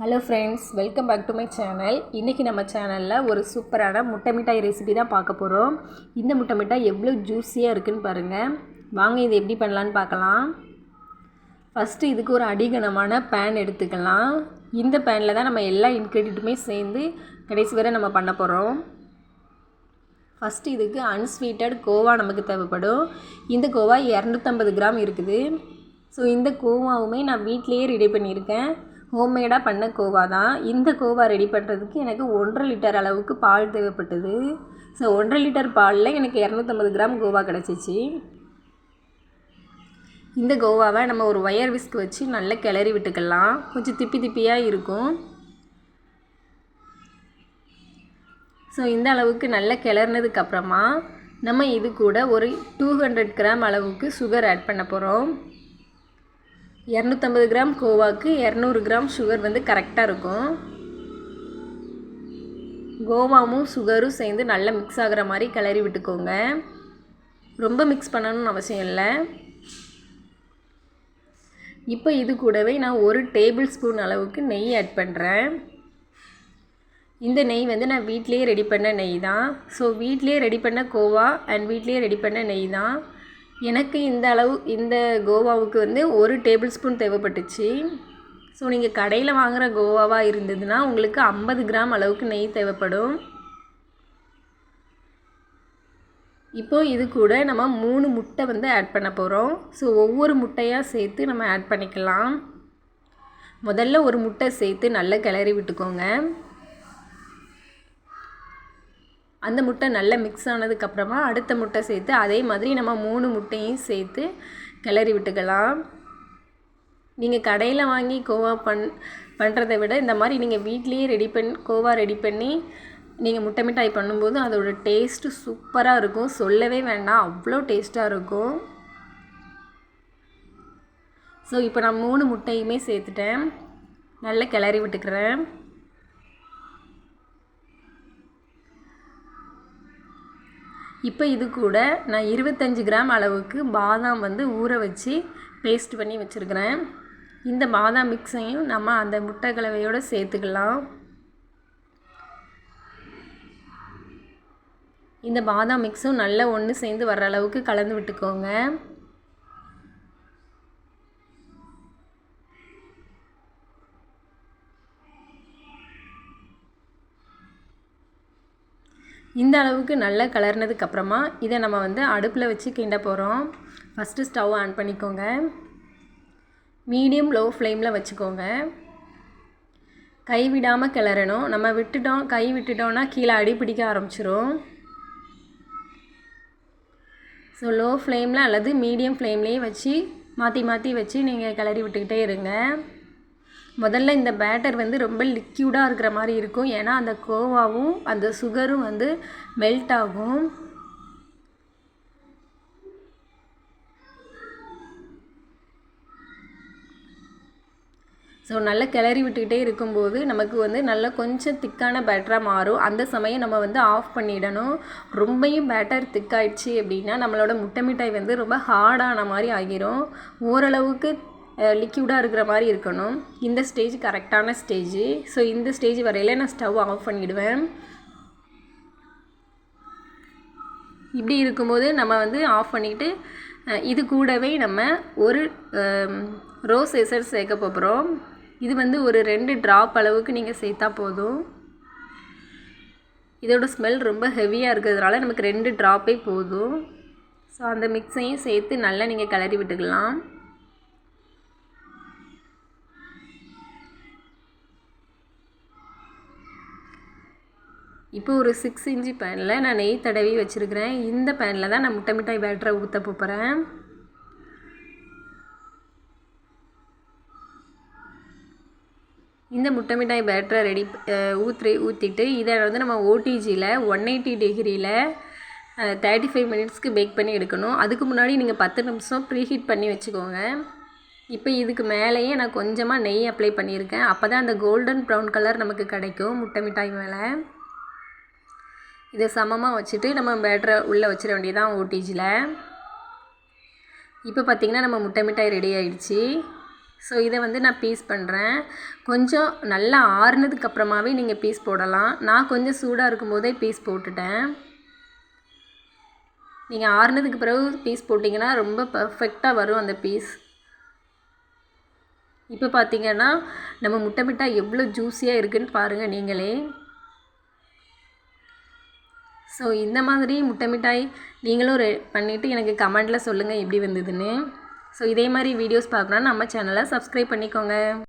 Hello friends welcome back to my channel இன்றைக்கி நம்ம சேனலில் ஒரு சூப்பரான முட்டை மிட்டாய் ரெசிபி தான் பார்க்க போகிறோம் இந்த முட்டை மிட்டாய் எவ்வளோ ஜூஸியாக இருக்குன்னு பாருங்கள் வாங்க இது எப்படி பண்ணலான்னு பார்க்கலாம். ஃபஸ்ட்டு இதுக்கு ஒரு அடிகனமான பேன் எடுத்துக்கலாம். இந்த பேனில் தான் நம்ம எல்லா இன்க்ரீடியண்ட்டுமே சேர்ந்து கடைசி வரை நம்ம பண்ண போகிறோம் ஃபஸ்ட்டு இதுக்கு அன்ஸ்வீட்டட் கோவா நமக்கு தேவைப்படும். இந்த கோவா இரநூத்தம்பது கிராம் இருக்குது. ஸோ இந்த கோவாவுமே நான் வீட்லேயே ரெடி பண்ணியிருக்கேன். ஹோம்மேடாக பண்ண கோவா தான். இந்த கோவா ரெடி பண்ணுறதுக்கு எனக்கு ஒன்றரை லிட்டர் அளவுக்கு பால் தேவைப்பட்டது. ஸோ ஒன்றரை லிட்டர் பாலில் எனக்கு இரநூத்தம்பது கிராம் கோவா கிடச்சிச்சு. இந்த கோவாவை நம்ம ஒரு ஒயர் விஸ்க் வச்சு நல்லா கிளறி விட்டுக்கலாம். கொஞ்சம் திப்பி திப்பியாக இருக்கும். ஸோ இந்த அளவுக்கு நல்லா கிளறினதுக்கப்புறமா நம்ம இது கூட ஒரு டூ ஹண்ட்ரட் கிராம் அளவுக்கு சுகர் ஆட் பண்ண போகிறோம் இரநூத்தம்பது கிராம் கோவாக்கு இரநூறு கிராம் சுகர் வந்து கரெக்டாக இருக்கும். கோவாவும் சுகரும் சேர்ந்து நல்லா மிக்ஸ் ஆகிற மாதிரி கிளறி விட்டுக்கோங்க. ரொம்ப மிக்ஸ் பண்ணணும்னு அவசியம் இல்லை. இப்போ இது கூடவே நான் ஒரு டேபிள் ஸ்பூன் அளவுக்கு நெய் ஆட் பண்ணுறேன் இந்த நெய் வந்து நான் வீட்லேயே ரெடி பண்ண நெய் தான். ஸோ வீட்லேயே ரெடி பண்ண கோவா அண்ட் வீட்லேயே ரெடி பண்ண நெய் தான். எனக்கு இந்த அளவு இந்த கோவாவுக்கு வந்து ஒரு டேபிள் ஸ்பூன் தேவைப்பட்டுச்சு. ஸோ நீங்கள் கடையில் வாங்குகிற கோவாவாக இருந்ததுன்னா உங்களுக்கு ஐம்பது கிராம் அளவுக்கு நெய் தேவைப்படும். இப்போது இது கூட நம்ம மூணு முட்டை வந்து ஆட் பண்ண போகிறோம் ஸோ ஒவ்வொரு முட்டையாக சேர்த்து நம்ம ஆட் பண்ணிக்கலாம். முதல்ல ஒரு முட்டை சேர்த்து நல்லா கிளறி விட்டுக்கோங்க. அந்த முட்டை நல்லா மிக்ஸ் ஆனதுக்கப்புறமா அடுத்த முட்டை சேர்த்து அதே மாதிரி நம்ம மூணு முட்டையும் சேர்த்து கிளறி விட்டுக்கலாம். நீங்கள் கடையில் வாங்கி கோவா பண் பண்ணுறதை விட இந்த மாதிரி நீங்கள் வீட்லேயே ரெடி பண்ணி கோவா ரெடி பண்ணி நீங்கள் முட்டை மிட்டாய் பண்ணும்போது அதோட டேஸ்ட்டு சூப்பராக இருக்கும். சொல்லவே வேண்டாம் அவ்வளோ டேஸ்ட்டாக இருக்கும். ஸோ இப்போ நான் மூணு முட்டையுமே சேர்த்துட்டேன். நல்லா கிளறி விட்டுக்கிறேன். இப்போ இது கூட நான் இருபத்தஞ்சி கிராம் அளவுக்கு பாதாம் வந்து ஊற வச்சு பேஸ்ட் பண்ணி வச்சுருக்கிறேன். இந்த பாதாம் மிக்ஸையும் நம்ம அந்த முட்டை கலவையோடு சேர்த்துக்கலாம். இந்த பாதாம் மிக்ஸும் நல்லா ஒன்று சேர்ந்து வர்ற அளவுக்கு கலந்து விட்டுக்கோங்க. இந்த அளவுக்கு நல்லா கலர்னதுக்கப்புறமா இதை நம்ம வந்து அடுப்பில் வச்சு கிண்ட போகிறோம் ஃபஸ்ட்டு ஸ்டவ் ஆன் பண்ணிக்கோங்க. மீடியம் லோ ஃப்ளேமில் வச்சுக்கோங்க. கை விடாமல் கிளறணும். நம்ம விட்டுட்டோம் கை விட்டுட்டோம்னா கீழே அடி பிடிக்க ஆரம்பிச்சிரும். ஸோ லோ ஃப்ளேமில் அல்லது மீடியம் ஃப்ளேம்லேயே வச்சு மாற்றி மாற்றி வச்சு நீங்கள் கிளறி விட்டுக்கிட்டே இருங்க. முதல்ல இந்த பேட்டர் வந்து ரொம்ப லிக்யூடாக இருக்கிற மாதிரி இருக்கும். ஏன்னா அந்த கோவாவும் அந்த சுகரும் வந்து மெல்ட் ஆகும். ஸோ நல்லா கிளறி விட்டுக்கிட்டே இருக்கும்போது நமக்கு வந்து நல்லா கொஞ்சம் திக்கான பேட்டராக மாறும். அந்த சமயம் நம்ம வந்து ஆஃப் பண்ணிடணும். ரொம்பையும் பேட்டர் திக்காயிடுச்சு அப்படின்னா நம்மளோட முட்டை மிட்டாய் வந்து ரொம்ப ஹார்டான மாதிரி ஆகிரும். ஓரளவுக்கு லிக்யூடாக இருக்கிற மாதிரி இருக்கணும். இந்த ஸ்டேஜ் கரெக்டான ஸ்டேஜ் ஸோ இந்த ஸ்டேஜ் வரையில் நான் ஸ்டவ் ஆஃப் பண்ணிவிடுவேன் இப்படி இருக்கும்போது நம்ம வந்து ஆஃப் பண்ணிவிட்டு இது கூடவே நம்ம ஒரு ரோஸ் எசர் சேர்க்க போகிறோம் இது வந்து ஒரு ரெண்டு ட்ராப் அளவுக்கு நீங்கள் சேர்த்தா போதும். இதோட ஸ்மெல் ரொம்ப ஹெவியாக இருக்கிறதுனால நமக்கு ரெண்டு ட்ராப்பே போதும். ஸோ அந்த மிக்ஸையும் சேர்த்து நல்லா நீங்கள் கிளறி விட்டுக்கலாம். இப்போ ஒரு சிக்ஸ் இன்ச்சு பேனில் நான் நெய் தடவி வச்சுருக்கிறேன். இந்த பேனில் தான் நான் முட்டை மிட்டாய் பேட்டரை ஊற்ற போகிறேன் இந்த முட்டை மிட்டாய் பேட்டரை ரெடி ஊற்றி ஊற்றிட்டு இதை வந்து நம்ம ஓடிஜியில் ஒன் எயிட்டி டிகிரியில் தேர்ட்டி ஃபைவ் மினிட்ஸ்க்கு பேக் பண்ணி எடுக்கணும். அதுக்கு முன்னாடி நீங்கள் பத்து நிமிஷம் ப்ரீஹீட் பண்ணி வச்சுக்கோங்க. இப்போ இதுக்கு மேலேயே நான் கொஞ்சமாக நெய் அப்ளை பண்ணியிருக்கேன். அப்போ தான் அந்த கோல்டன் ப்ரௌன் கலர் நமக்கு கிடைக்கும் முட்டை மிட்டாய் மேலே. இதை சமமாக வச்சுட்டு நம்ம பேட்டரை உள்ளே வச்சிட வேண்டியதான் ஓடிஜியில் இப்போ பார்த்திங்கன்னா நம்ம முட்டை மிட்டாய் ரெடி ஆகிடுச்சி ஸோ இதை வந்து நான் பீஸ் பண்ணுறேன் கொஞ்சம் நல்லா ஆறுனதுக்கு அப்புறமாவே நீங்கள் பீஸ் போடலாம். நான் கொஞ்சம் சூடாக இருக்கும்போதே பீஸ் போட்டுட்டேன். நீங்கள் ஆறுனதுக்கு பிறகு பீஸ் போட்டிங்கன்னா ரொம்ப பர்ஃபெக்டாக வரும் அந்த பீஸ் இப்போ பார்த்தீங்கன்னா நம்ம முட்டை மிட்டாய் எவ்வளோ ஜூஸியாக இருக்குன்னு பாருங்கள் நீங்களே. ஸோ இந்த மாதிரி முட்டை மிட்டாய் நீங்களும் ரெ பண்ணிவிட்டு எனக்கு கமெண்ட்டில் சொல்லுங்கள் எப்படி வந்ததுன்னு. ஸோ இதே மாதிரி வீடியோஸ் பார்க்கணுன்னா நம்ம சேனலை சப்ஸ்கிரைப் பண்ணிக்கோங்க.